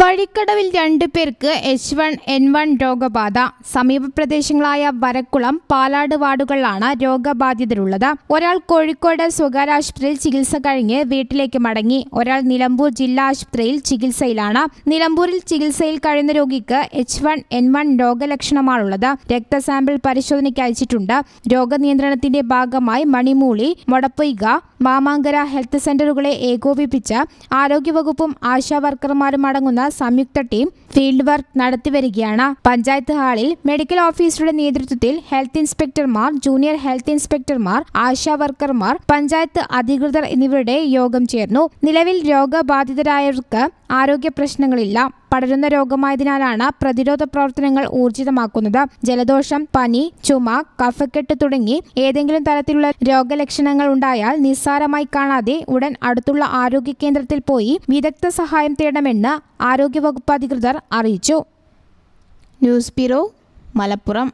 വഴിക്കടവിൽ രണ്ടു പേർക്ക് H one N one രോഗബാധ. സമീപ പ്രദേശങ്ങളായ വരക്കുളം പാലാട് വാർഡുകളിലാണ് രോഗബാധിതരുള്ളത്. ഒരാൾ കോഴിക്കോട് സ്വകാര്യ ആശുപത്രിയിൽ ചികിത്സ കഴിഞ്ഞ് വീട്ടിലേക്ക് മടങ്ങി. ഒരാൾ നിലമ്പൂർ ജില്ലാ ആശുപത്രിയിൽ ചികിത്സയിലാണ്. നിലമ്പൂരിൽ ചികിത്സയിൽ കഴിയുന്ന രോഗിക്ക് എച്ച് വൺ എൻ വൺ രോഗലക്ഷണമാണുള്ളത്. രക്തസാമ്പിൾ പരിശോധനയ്ക്ക് അയച്ചിട്ടുണ്ട്. രോഗനിയന്ത്രണത്തിന്റെ ഭാഗമായി മണിമൂളി മൊടപ്പൊയ്ക മാമാങ്കര ഹെൽത്ത് സെന്ററുകളെ ഏകോപിപ്പിച്ച് ആരോഗ്യവകുപ്പും ആശാ വർക്കർമാരും അടങ്ങുന്ന സംയുക്ത ടീം ഫീൽഡ് വർക്ക് നടത്തിവരികയാണ് പഞ്ചായത്ത് ഹാളിൽ മെഡിക്കൽ ഓഫീസറുടെ നേതൃത്വത്തിൽ ഹെൽത്ത് ഇൻസ്പെക്ടർമാർ ജൂനിയർ ഹെൽത്ത് ഇൻസ്പെക്ടർമാർ ആശാ വർക്കർമാർ പഞ്ചായത്ത് അധികൃതർ എന്നിവരുടെ യോഗം ചേർന്നു. നിലവിൽ രോഗബാധിതരായവർക്ക് ആരോഗ്യ പ്രശ്നങ്ങളില്ല. പടരുന്ന രോഗമായതിനാലാണ് പ്രതിരോധ പ്രവർത്തനങ്ങൾ ഊർജിതമാക്കുന്നത്. ജലദോഷം പനി ചുമ കഫക്കെട്ട് തുടങ്ങി ഏതെങ്കിലും തരത്തിലുള്ള രോഗലക്ഷണങ്ങൾ ഉണ്ടായാൽ നിസ്സാരമായി കാണാതെ ഉടൻ അടുത്തുള്ള ആരോഗ്യ കേന്ദ്രത്തിൽ പോയി വിദഗ്ധ സഹായം തേടണമെന്ന് ആരോഗ്യവകുപ്പ് അധികൃതർ അറിയിച്ചു. News bureau Malappuram.